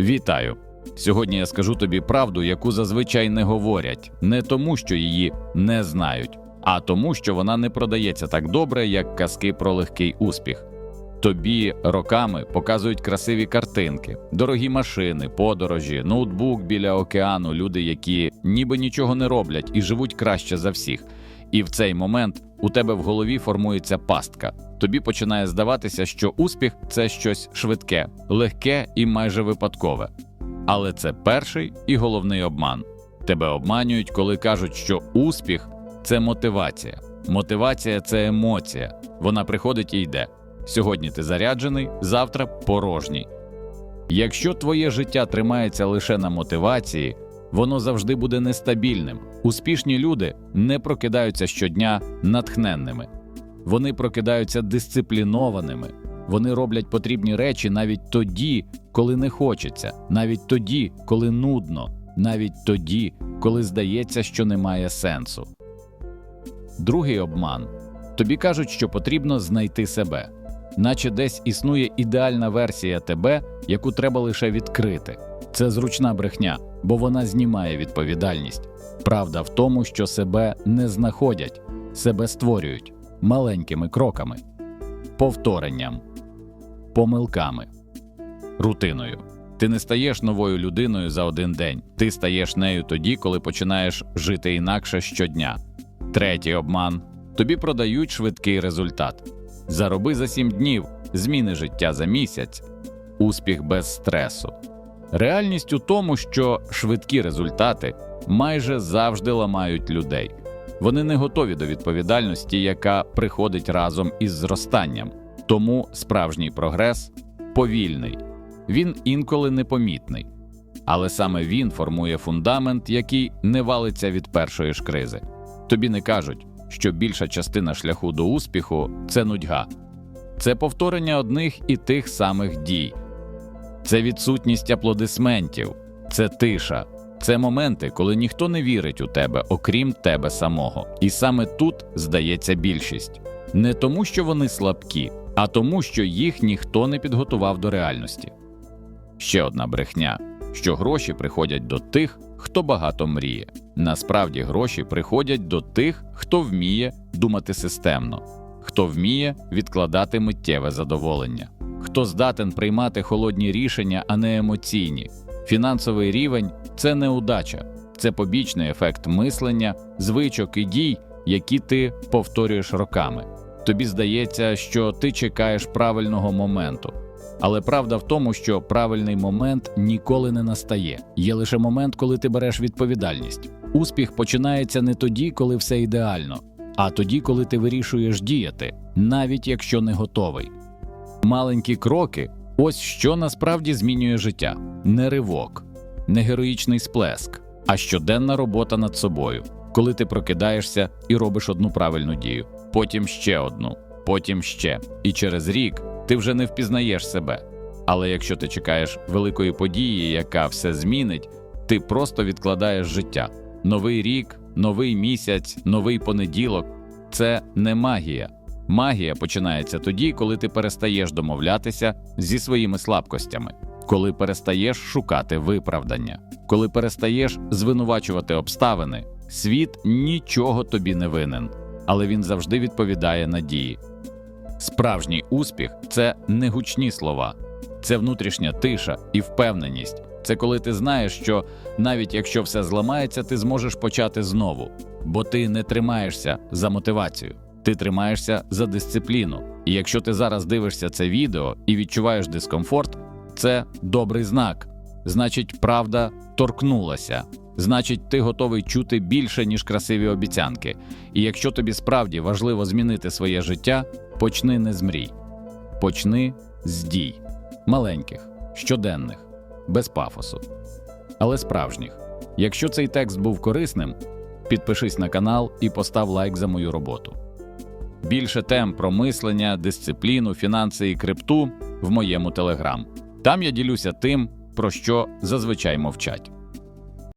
Вітаю! Сьогодні я скажу тобі правду, яку зазвичай не говорять, не тому, що її не знають, а тому, що вона не продається так добре, як казки про легкий успіх. Тобі роками показують красиві картинки, дорогі машини, подорожі, ноутбук біля океану, люди, які ніби нічого не роблять і живуть краще за всіх. І в цей момент у тебе в голові формується пастка. Тобі починає здаватися, що успіх це щось швидке, легке і майже випадкове. Але це перший і головний обман. Тебе обманюють, коли кажуть, що успіх це мотивація. Мотивація це емоція. Вона приходить і йде. Сьогодні ти заряджений, завтра порожній. Якщо твоє життя тримається лише на мотивації, воно завжди буде нестабільним. Успішні люди не прокидаються щодня натхненними. Вони прокидаються дисциплінованими. Вони роблять потрібні речі навіть тоді, коли не хочеться, навіть тоді, коли нудно, навіть тоді, коли здається, що немає сенсу. Другий обман тобі кажуть, що потрібно знайти себе, наче десь існує ідеальна версія тебе, яку треба лише відкрити. Це зручна брехня, бо вона знімає відповідальність. Правда в тому, що себе не знаходять, себе створюють маленькими кроками, повторенням, помилками, рутиною. Ти не стаєш новою людиною за один день. Ти стаєш нею тоді, коли починаєш жити інакше щодня. Третій обман тобі продають швидкий результат. Зароби за сім днів, зміни життя за місяць, успіх без стресу. Реальність у тому, що швидкі результати майже завжди ламають людей. Вони не готові до відповідальності, яка приходить разом із зростанням. Тому справжній прогрес повільний, він інколи непомітний. Але саме він формує фундамент, який не валиться від першої ж кризи. Тобі не кажуть, що більша частина шляху до успіху це нудьга, це повторення одних і тих самих дій, це відсутність аплодисментів, це тиша, це моменти, коли ніхто не вірить у тебе, окрім тебе самого. І саме тут здається більшість не тому, що вони слабкі, а тому, що їх ніхто не підготував до реальності. Ще одна брехня, що гроші приходять до тих, хто багато мріє. Насправді гроші приходять до тих, хто вміє думати системно, хто вміє відкладати миттєве задоволення, хто здатен приймати холодні рішення, а не емоційні. Фінансовий рівень це не удача, це побічний ефект мислення, звичок і дій, які ти повторюєш роками. Тобі здається, що ти чекаєш правильного моменту. Але правда в тому, що правильний момент ніколи не настає. Є лише момент, коли ти береш відповідальність. Успіх починається не тоді, коли все ідеально, а тоді, коли ти вирішуєш діяти, навіть якщо не готовий. Маленькі кроки ось що насправді змінює життя: не ривок, не героїчний сплеск, а щоденна робота над собою, коли ти прокидаєшся і робиш одну правильну дію, потім ще одну, потім ще. І через рік ти вже не впізнаєш себе. Але якщо ти чекаєш великої події, яка все змінить, ти просто відкладаєш життя. Новий рік, новий місяць, новий понеділок це не магія. Магія починається тоді, коли ти перестаєш домовлятися зі своїми слабкостями, коли перестаєш шукати виправдання, коли перестаєш звинувачувати обставини. Світ нічого тобі не винен, але він завжди відповідає надії. Справжній успіх це не гучні слова, це внутрішня тиша і впевненість. Це коли ти знаєш, що навіть якщо все зламається, ти зможеш почати знову, бо ти не тримаєшся за мотивацію, ти тримаєшся за дисципліну. І якщо ти зараз дивишся це відео і відчуваєш дискомфорт, це добрий знак. Значить, правда торкнулася. Значить, ти готовий чути більше, ніж красиві обіцянки. І якщо тобі справді важливо змінити своє життя, почни не з мрій, почни з дій маленьких, щоденних, без пафосу, але справжніх. Якщо цей текст був корисним, підпишись на канал і постав лайк за мою роботу. Більше тем про мислення, дисципліну, фінанси і крипту в моєму телеграм. Там я ділюся тим, про що зазвичай мовчать.